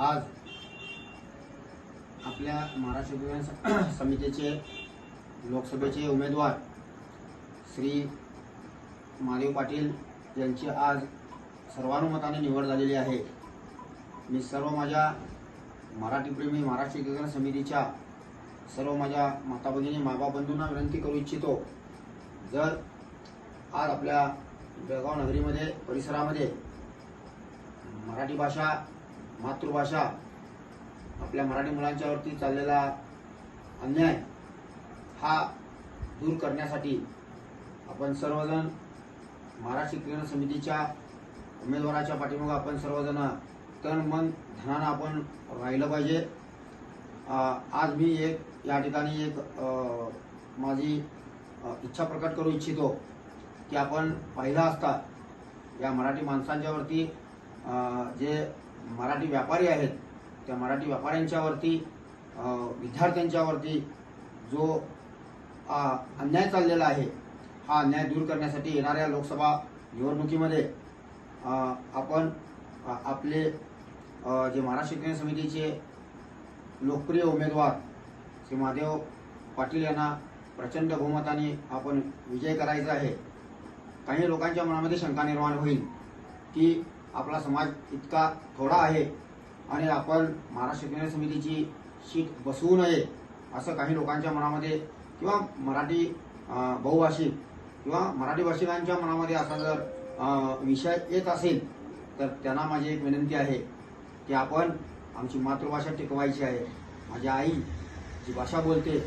आज आपल्या महाराष्ट्र विधान समितीचे लोकसभेचे उमेदवार श्री महादेव पाटील यांची आज सर्वानुमताने निवड झालेली आहे. मी सर्व माझ्या मराठीप्रेमी महाराष्ट्र विधान समितीच्या सर्व माझ्या माता भगिनी माबा बंधूंना विनंती करू इच्छितो. जर आज आपल्या बेळगाव नगरीमध्ये परिसरामध्ये मराठी भाषा मातृभाषा आपल्या मराठी मुलांच्यावरती चाललेला अन्याय हा दूर करण्यासाठी आपण सर्वजण महाराष्ट्र क्रीडा समितीच्या उमेदवाराच्या पाठीमागं आपण सर्वजण तन मन धनानं आपण राहिलं पाहिजे. आज मी एक या ठिकाणी एक माझी इच्छा प्रकट करू इच्छितो की आपण पाहिलं असता या मराठी माणसांच्यावरती जे मराठी व्यापारी आहेत त्या मराठी व्यापाऱ्यांच्यावरती विद्यार्थ्यांच्यावरती जो अन्याय चाललेला आहे हा अन्याय दूर करण्यासाठी येणाऱ्या लोकसभा निवडणुकीमध्ये आपण आपले जे महाराष्ट्र शिक्षण समितीचे लोकप्रिय उमेदवार श्री महादेव पाटील यांना प्रचंड बहुमताने आपण विजय करायचा आहे. काही लोकांच्या मनामध्ये शंका निर्माण होईल की आपला समाज इतका थोडा आहे आणि आपण महाराष्ट्र शिक्षण समितीची शीट बसवू नये असं काही लोकांच्या मनामध्ये किंवा मराठी बहुभाषिक किंवा मराठी भाषिकांच्या मनामध्ये असा जर विषय येत असेल तर त्यांना माझी एक विनंती आहे की आपण आमची मातृभाषा टिकवायची आहे. माझी आई जी भाषा बोलते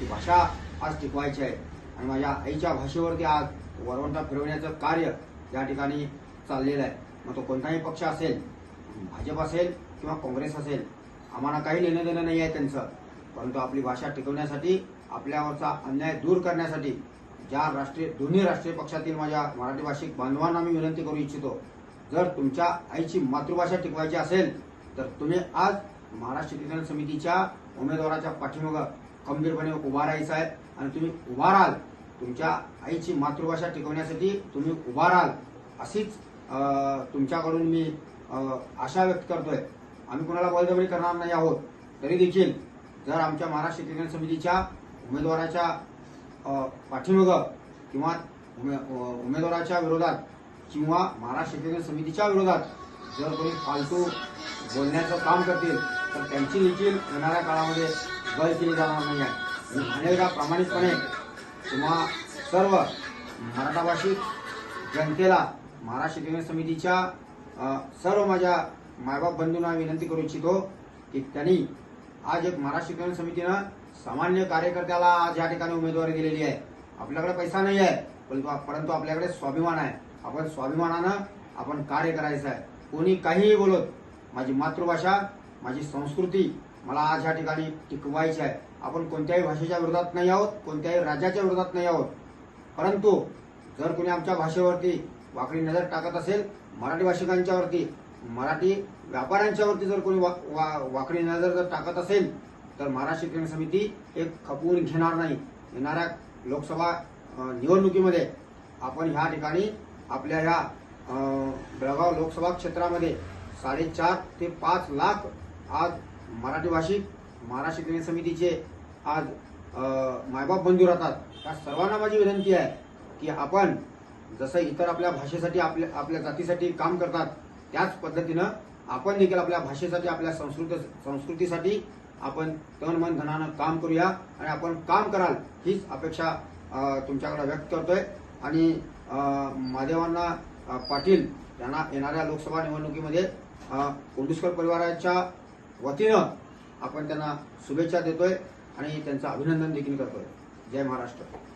ती भाषा आज टिकवायची आहे. आणि माझ्या आईच्या भाषेवरती आज वरवंटा फिरवण्याचं कार्य या ठिकाणी चाललेलं आहे. मग तो कोणताही पक्ष असेल भाजप असेल किंवा काँग्रेस असेल आम्हाला काही लेणं देणं नाही आहे त्यांचं. परंतु आपली भाषा टिकवण्यासाठी आपल्यावरचा अन्याय दूर करण्यासाठी ज्या राष्ट्रीय दोन्ही राष्ट्रीय पक्षातील माझ्या मराठी भाषिक बांधवांना मी विनंती करू इच्छितो जर तुमच्या आईची मातृभाषा टिकवायची असेल तर तुम्ही आज महाराष्ट्र शिक्षण समितीच्या उमेदवाराच्या पाठीमागं खंबीरपणे उभा राहायचं आहे आणि तुम्ही उभा राहाल. तुमच्या आईची मातृभाषा टिकवण्यासाठी तुम्ही उभा राहाल. अशीच तुमच्याकडून मी आशा व्यक्त करतोय. आम्ही कुणाला बळजबरी करणार नाही आहोत. तरी देखील जर आमच्या महाराष्ट्र क्रिकेट समितीच्या उमेदवाराच्या अं, पाठीमागं किंवा उमे- उमेदवाराच्या विरोधात किंवा महाराष्ट्र क्रिकेट समितीच्या विरोधात जर कोणी फालतू बोलण्याचं काम करतील तर त्यांची देखील येणाऱ्या काळामध्ये गळ केली जाणार नाही आहे. मी अनेकदा प्रामाणिकपणे किंवा सर्व मराठा भाषिक जनतेला महाराष्ट्र शिक्षण समितीच्या सर्व माझ्या मायबाप बंधूंना विनंती करू इच्छितो की त्यांनी आज एक महाराष्ट्र शिक्षण समितीनं सामान्य कार्यकर्त्याला आज या ठिकाणी उमेदवारी दिलेली आहे. आपल्याकडे पैसा नाही आहे परंतु परंतु आपल्याकडे स्वाभिमान आहे. आपण स्वाभिमानानं आपण कार्य करायचं आहे. कोणी काहीही बोलत माझी मातृभाषा माझी संस्कृती मला आज या ठिकाणी टिकवायची आहे. आपण कोणत्याही भाषेच्या विरोधात नाही आहोत कोणत्याही राज्याच्या विरोधात नाही आहोत. परंतु जर कोणी आमच्या भाषेवरती वाकडी नजर टाकत असेल मराठी भाषिकांच्यावरती. मराठी व्यापाऱ्यांच्यावरती जर कोणी वा, वा, वाकडी नजर जर टाकत असेल तर महाराष्ट्र शिक्षण समिती एक खपवून घेणार नाही. येणाऱ्या लोकसभा निवडणुकीमध्ये आपण ह्या ठिकाणी आपल्या ह्या बेळगाव लोकसभा क्षेत्रामध्ये साडेचार ते पाच लाख आज मराठी भाषिक महाराष्ट्र शिक्षण समितीचे आज मायबाप बंधू राहतात. त्या सर्वांना माझी विनंती आहे की आपण जसं इतर आपल्या भाषेसाठी आपल्या आपल्या जातीसाठी काम करतात त्याच पद्धतीनं आपण देखील आपल्या भाषेसाठी आपल्या संस्कृत संस्कृतीसाठी आपण तन मन धनानं काम करूया आणि आपण काम कराल हीच अपेक्षा तुमच्याकडे व्यक्त करतोय. आणि अ, महादेवांना पाटील यांना येणाऱ्या लोकसभा निवडणुकीमध्ये कोंडुस्कर परिवाराच्या वतीनं आपण त्यांना शुभेच्छा देतोय आणि त्यांचं अभिनंदन देखील करतोय. जय महाराष्ट्र.